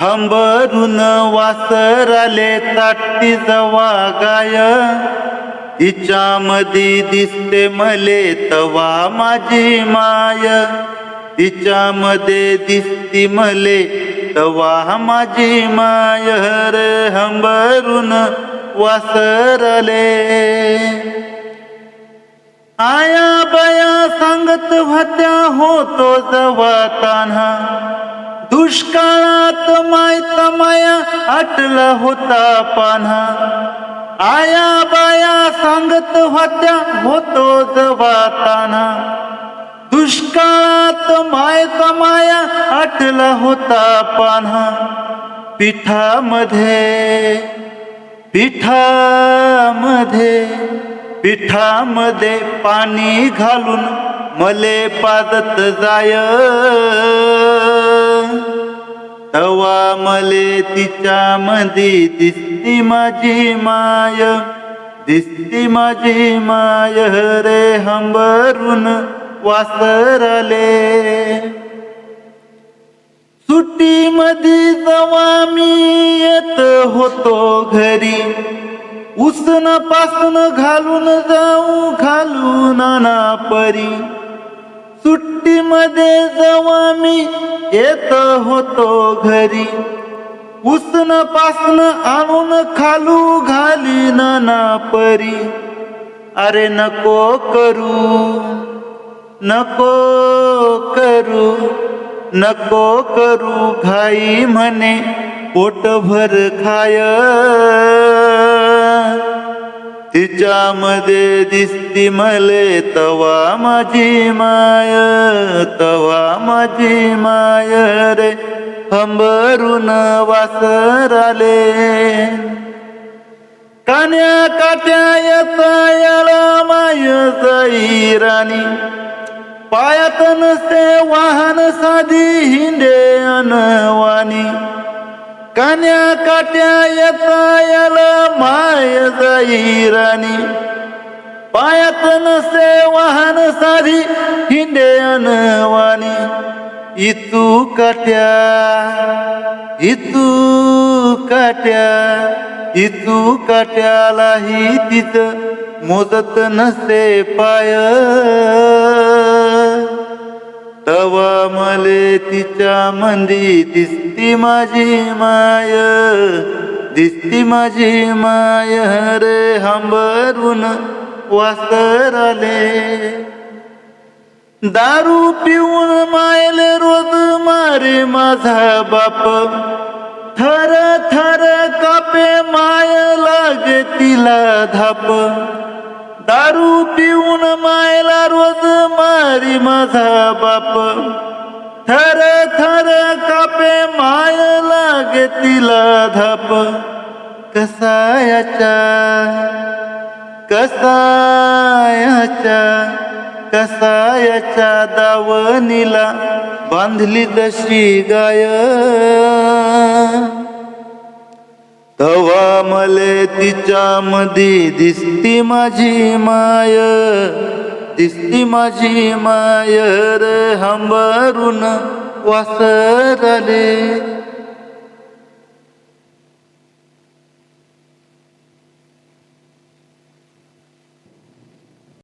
हंबरून वासराले ताटती जवा गाय. तिच्यामध्ये दिसते मले तवा माझी माय. तिच्यामध्ये दिसती मले तवा माझी माय. रे हंबरून वासरले आया बया सांगत होत्या होतो जवा तान्हा दुष्काळात माय तमाया आटला होता पान्हा. आया बाया सांगत होत्या होतो जवताना दुष्काळात माय तमाया आटला होता पान्हा. पिठामध्ये पिठामध्ये पिठामध्ये पाणी घालून मले पाजत जाय. तवा मले तिच्या मधी दिसती माझी माय दिसती माझी माय रे हंबरून वासरले. सुट्टी मधी जवा मी येत होतो घरी उसनपासून घालून जाऊ घालून नाना परी. सुट्टी मध्ये जवा मी येत होतो घरी. उसन पासन आणून खालू घाली नाना परी. अरे नको करू नको करू नको करू घाई म्हणे पोटभर खाय. तिच्यामध्ये दिसती मले तवा माझी माय तवा माझी माय रे. हंबरून वासर आले कान्या काट्या येतायाला माय जाई राणी. पायात नसते वाहन साधी हिंडे अनवाणी. कान्या काट्या येता याला माय जाई राणी पायात नसते वाहन साधी हिंडे अनवानी इतू काट्या इतू काट्या इतू काट्यालाही तिचं मोजत नसते पाय पावले तिच्या मंदी दिसती माझी माय दिसती माझी माय रे हंबरून वासर आले. दारू पिऊन मायले रोज मारे माझा बाप. थर थर कापे माय लागे तिला धाप. दारू पिऊन मायला रोज मारी माझा बाप. थर थर कापे माय लागे तिला धप. कसायाच्या कसायाच्या कसायाच्या दावणीला बांधली दशी गाय. तवा मले तिच्या मधी दिसती माझी माय. दिसती माझी माय रे हंबरून वासरले.